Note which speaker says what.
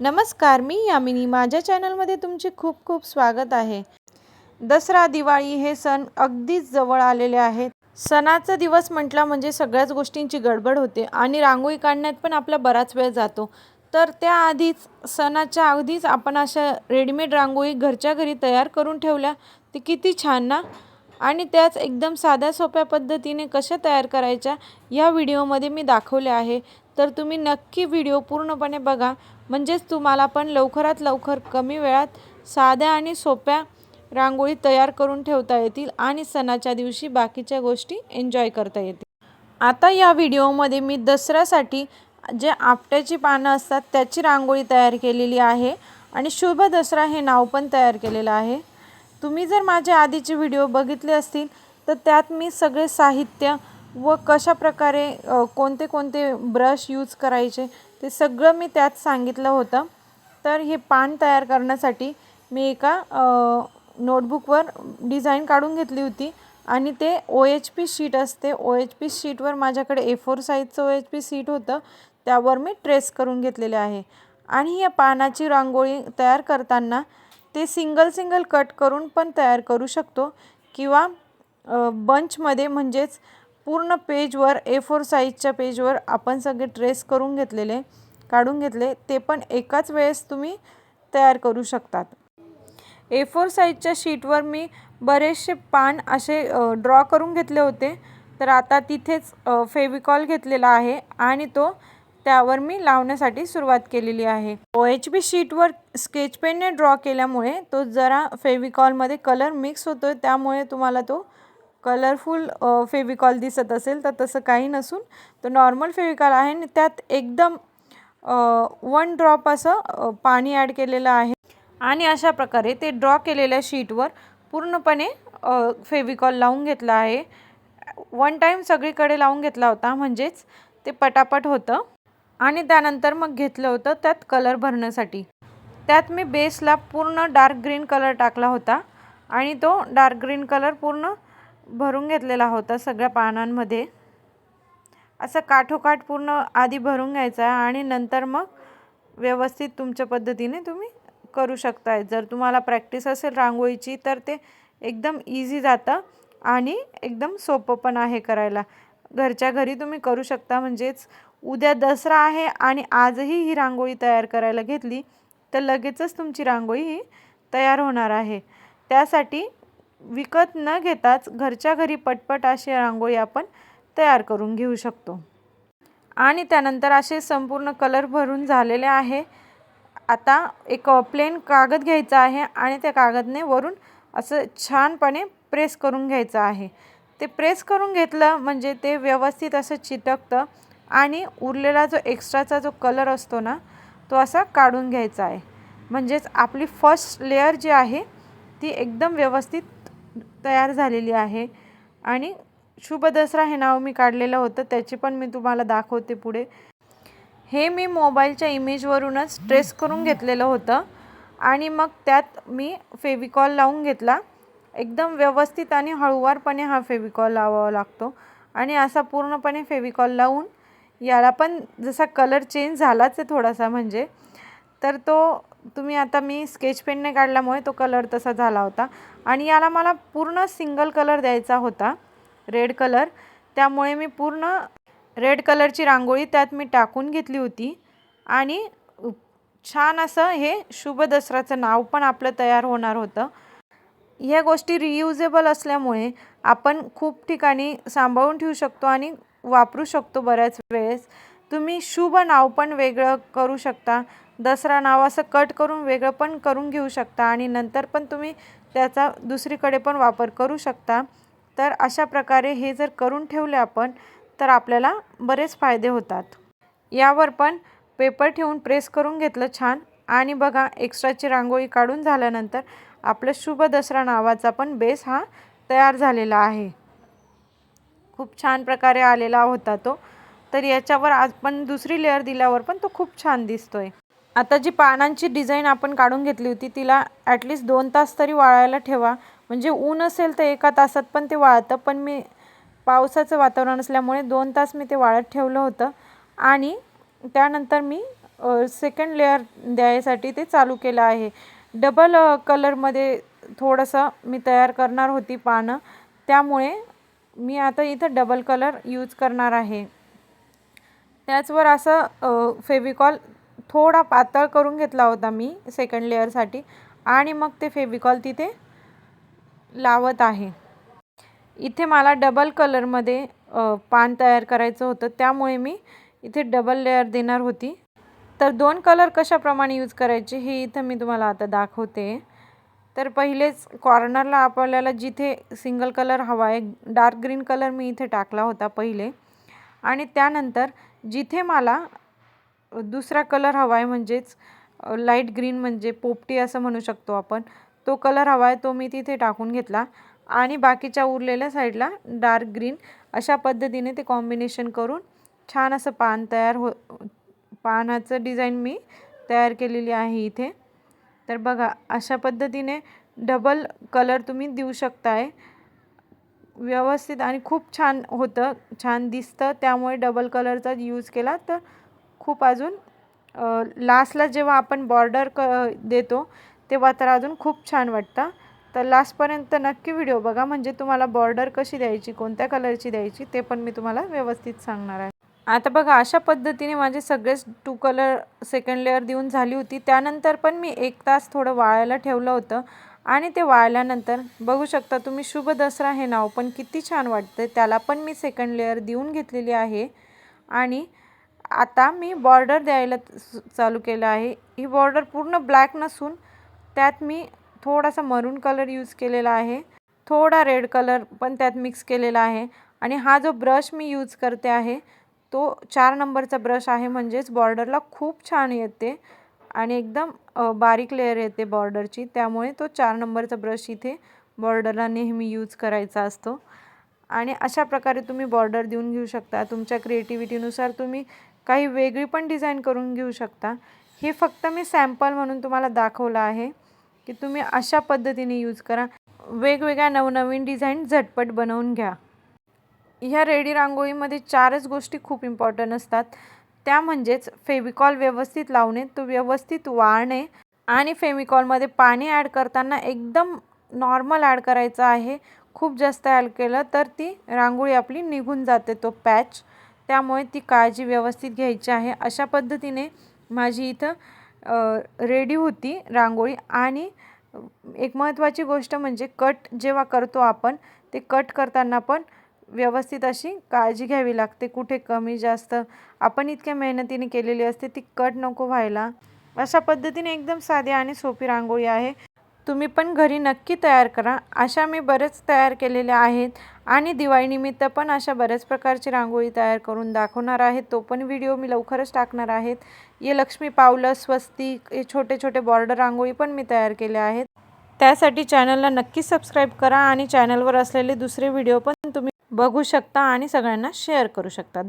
Speaker 1: नमस्कार मी यामिनी. माझ्या चॅनलमध्ये तुमचे खूप खूप स्वागत आहे. दसरा दिवाळी हे सण अगदीच जवळ आलेले आहेत. सणाचा दिवस म्हटला म्हणजे सगळ्याच गोष्टींची गडबड होते आणि रांगोळी काढण्यात पण आपला बराच वेळ जातो. तर त्याआधीच सणाच्या अगदीच आपण अशा रेडीमेड रांगोळी घरच्या घरी तयार करून ठेवल्या. ते किती छान ना? आणि त्याच एकदम साध्या सोप्या पद्धतीने कशा तयार करायच्या या व्हिडिओमध्ये मी दाखवले आहे. तर तुम्ही नक्की व्हिडिओ पूर्णपणे बघा. म्हणजेच तुम्हाला पण लवकरात लवकर कमी वेळात साध्या आणि सोप्या रांगोळी तयार करून ठेवता येतील आणि सणाच्या दिवशी बाकीच्या गोष्टी एन्जॉय करता येतील. आता या व्हिडिओमध्ये मी दसऱ्यासाठी जे आपट्याची पानं असतात त्याची रांगोळी तयार केलेली आहे आणि शुभ दसरा हे नाव पण तयार केलेलं आहे. तुम्ही जर माझे आधीचे व्हिडिओ बघितले असतील तर त्यात मी सगळे साहित्य व कशा प्रकारे कोणते कोणते ब्रश यूज करायचे ते सगळं मी त्यात सांगितलं होतं. तर हे पान तयार करण्यासाठी मी एका नोटबुकवर डिझाईन काढून घेतली होती. आणि ते ओ एच पी शीट असते. ओ एच पी शीटवर माझ्याकडे ए फोर साईजचं ओ एच पी शीट होतं. त्यावर मी ट्रेस करून घेतलेले आहे. आणि या पानाची रांगोळी तयार करताना ते सिंगल सिंगल कट करून पण तयार करू शकतो. किंवा बंचमध्ये म्हणजेच पूर्ण पेजवर ए फोर साईजच्या पेजवर आपण सगळे ट्रेस करून घेतलेले काढून घेतले ते पण एकाच वेळेस तुम्ही तयार करू शकतात. ए फोर साईजच्या शीटवर मी बरेचसे पान असे ड्रॉ करून घेतले होते. तर आता तिथेच फेविकॉल घेतलेला आहे आणि तो त्यावर मी लावण्यासाठी सुरुवात केलेली आहे. ओ एच बी शीटवर स्केच पेनने ड्रॉ केल्यामुळे तो जरा फेविकॉलमध्ये कलर मिक्स होतो आहे त्यामुळे तुम्हाला तो कलरफुल फेविकॉल दिसत असेल तर तसं काही नसून तो नॉर्मल फेविकॉल आहे आणि त्यात एकदम वन ड्रॉप असं पाणी ॲड केलेलं आहे. आणि अशा प्रकारे ते ड्रॉ केलेल्या शीटवर पूर्णपणे फेविकॉल लावून घेतला आहे. वन टाईम सगळीकडे लावून घेतला होता म्हणजेच ते पटापट होतं. आणि त्यानंतर मग घेतलं होतं त्यात कलर भरण्यासाठी. त्यात मी बेसला पूर्ण डार्क ग्रीन कलर टाकला होता. आणि तो डार्क ग्रीन कलर पूर्ण भरून घेतलेला होता सगळ्या पानांमध्ये. असं काठोकाठ पूर्ण आधी भरून घ्यायचा आहे आणि नंतर मग व्यवस्थित तुमच्या पद्धतीने तुम्ही करू शकताय. जर तुम्हाला प्रॅक्टिस असेल रांगोळीची तर ते एकदम इझी जातं आणि एकदम सोपं पण आहे करायला. घरच्या घरी तुम्ही करू शकता म्हणजेच उद्या दसरा आहे आणि आजही ही रांगोळी तयार करायला घेतली तर लगेचच तुमची रांगोळी ही तयार होणार आहे. त्यासाठी विकत न घेताच घरच्या घरी पटपट अशी रांगोळी आपण तयार करून घेऊ शकतो. आणि त्यानंतर असे संपूर्ण कलर भरून झालेले आहे. आता एक प्लेन कागद घ्यायचा आहे आणि त्या कागदने वरून असं छानपणे प्रेस करून घ्यायचं आहे. ते प्रेस करून घेतलं म्हणजे ते व्यवस्थित असं चिटकतं आणि उरलेला जो एक्स्ट्राचा जो कलर असतो ना तो असा काढून घ्यायचा आहे. म्हणजेच आपली फर्स्ट लेअर जी आहे ती एकदम व्यवस्थित तयार झालेली आहे. आणि शुभ दसरा हे नाव मी काढलेलं होतं त्याची पण मी तुम्हाला दाखवते पुढे. हे मी मोबाईलच्या इमेजवरूनच ट्रेस करून घेतलेलं होतं. आणि मग त्यात मी फेविकॉल लावून घेतला. एकदम व्यवस्थित आणि हळूवारपणे हा फेविकॉल लावावा लागतो. आणि असा पूर्णपणे फेविकॉल लावून याला पण जसा कलर चेंज झालाच आहे थोडासा म्हणजे तर तो तुम्ही आता मी स्केच पेनने काढल्यामुळे तो कलर तसा झाला होता. आणि याला मला पूर्ण सिंगल कलर द्यायचा होता रेड कलर त्यामुळे मी पूर्ण रेड कलरची रांगोळी त्यात मी टाकून घेतली होती. आणि छान असं हे शुभ दसऱ्याचं नाव पण आपलं तयार होणार होतं. ह्या गोष्टी रियुजेबल असल्यामुळे आपण खूप ठिकाणी सांभाळून ठेवू शकतो आणि वापरू शकतो बऱ्याच वेळेस. तुम्ही शुभ नाव पण वेगळं करू शकता. दसरा नाव असं कट करून वेगळं पण करून घेऊ शकता आणि नंतर पण तुम्ही त्याचा दुसरीकडे पण वापर करू शकता. तर अशा प्रकारे हे जर करून ठेवले आपण तर आपल्याला बरेच फायदे होतात. यावर पण पेपर ठेवून प्रेस करून घेतलं छान. आणि बघा एक्स्ट्राची रांगोळी काढून झाल्यानंतर आपलं शुभ दसरा नावाचा पण बेस हा तयार झालेला आहे. खूप छान प्रकारे आलेला होता तो. तर याच्यावर आज पण दुसरी लेअर दिल्यावर पण तो खूप छान दिसतोय. आता जी पानांची डिझाईन आपण काढून घेतली होती तिला ॲटलिस्ट दोन तास तरी वाळायला ठेवा. म्हणजे ऊन असेल तर एका तासात पण ते वाळतं पण मी पावसाचं वातावरण असल्यामुळे दोन तास मी ते वाळत ठेवलं होतं. आणि त्यानंतर मी सेकंड लेअर द्यायसाठी ते चालू केलं आहे. डबल कलरमध्ये थोडंसं मी तयार करणार होती पानं. त्यामुळे मी आता इथं डबल कलर यूज करणार आहे. त्याचवर असं फेविकॉल थोडा पातळ करून घेतला होता मी सेकंड लेअरसाठी आणि मग ते फेविकॉल तिथे लावत आहे. इथे मला डबल कलरमध्ये पान तयार करायचं होतं. त्यामुळे मी इथे डबल लेअर देणार होती. तर दोन कलर कशाप्रमाणे यूज करायचे हे इथं मी तुम्हाला आता दाखवते. तर पहिलेच कॉर्नरला आपल्याला जिथे सिंगल कलर हवा आहे डार्क ग्रीन कलर मी इथे टाकला होता पहिले. आणि त्यानंतर जिथे मला दुसरा कलर हवा आहे म्हणजेच लाइट ग्रीन म्हणजे पोपटी असं म्हणू शकतो आपण. तो कलर हवा आहे तो मी तिथे टाकून घेतला आणि बाकीच्या उरलेल्या साईडला डार्क ग्रीन अशा पद्धतीने ते कॉम्बिनेशन करून छान असं पान तयार हो पानाचं डिझाईन मी तयार केलेली आहे इथे. तर बघा अशा पद्धतीने डबल कलर तुम्ही देऊ शकताय. व्यवस्थित आणि खूप छान होतं छान दिसतं. त्यामुळे डबल कलरचा यूज केला तर खूप अजून लास्टला जेव्हा आपण बॉर्डर क देतो तेव्हा तर अजून खूप छान वाटतं. तर लास्टपर्यंत नक्की व्हिडिओ बघा म्हणजे तुम्हाला बॉर्डर कशी द्यायची कोणत्या कलरची द्यायची ते पण मी तुम्हाला व्यवस्थित सांगणार आहे. आता बघा अशा पद्धतीने माझे सगळेच टू कलर सेकंड लेअर देऊन झाली होती. त्यानंतर पण मी एक तास थोडं वाळायला ठेवलं होतं. आणि ते वाळल्यानंतर बघू शकता तुम्ही शुभ दसरा हे नाव पण किती छान वाटतं त्याला पण मी सेकंड लेअर देऊन घेतलेली आहे. आणि आता मी बॉर्डर द्यायला चालू केलं आहे. ही बॉर्डर पूर्ण ब्लॅक नसून त्यात मी थोडासा मरून कलर यूज केलेला आहे. थोडा रेड कलर पण त्यात मिक्स केलेला आहे. आणि हा जो ब्रश मी यूज करते आहे तो चार नंबरचा ब्रश आहे म्हणजेच बॉर्डरला खूप छान येते. आणि एकदम बारीक लेअर येते बॉर्डरची त्यामुळे तो चार नंबरचा ब्रश इथे बॉर्डरला नेहमी यूज करायचा असतो. आणि अशा प्रकारे तुम्ही बॉर्डर देऊन घेऊ शकता. तुमच्या क्रिएटिव्हिटीनुसार तुम्ही काही वेगळी पण डिझाईन करून घेऊ शकता. हे फक्त मी सॅम्पल म्हणून तुम्हाला दाखवलं आहे की तुम्ही अशा पद्धतीने यूज करा. वेगवेगळ्या नवनवीन डिझाईन झटपट बनवून घ्या. ह्या रेडी रांगोळीमध्ये चारच गोष्टी खूप इम्पॉर्टंट असतात. त्या म्हणजेच फेविकॉल व्यवस्थित लावणे तो व्यवस्थित वाळणे आणि फेविकॉलमध्ये पाणी ॲड करताना एकदम नॉर्मल ॲड करायचं आहे. खूप जास्त ॲड केलं तर ती रांगोळी आपली निघून जाते तो पॅच त्यामुळे ती काळजी व्यवस्थित घ्यायची आहे. अशा पद्धतीने माझी इथं रेडी होती रांगोळी. आणि एक महत्त्वाची गोष्ट म्हणजे कट जेव्हा करतो आपण ते कट करताना पण व्यवस्थित अशी काळजी घ्यावी लागते. कुठे कमी जास्त आपण इतक्या मेहनतीने केलेली असते ती कट नको व्हायला. अशा पद्धतीने एकदम साधी आणि सोपी रांगोळी आहे. तुम्ही पण घरी नक्की तयार करा. अशा मी बरेच तयार केलेल्या आहेत आणि दिवाळीनिमित्त पण अशा बऱ्याच प्रकारची रांगोळी तयार करून दाखवणार आहे. तो पण व्हिडिओ मी लवकरच टाकणार आहेत. ये लक्ष्मी पावलं स्वस्तिक हे छोटे छोटे बॉर्डर रांगोळी पण मी तयार केल्या आहेत. त्यासाठी चॅनलला नक्की सबस्क्राईब करा आणि चॅनलवर असलेले दुसरे व्हिडिओ पण तुम्ही बघू शकता आणि सगळ्यांना शेअर करू शकता.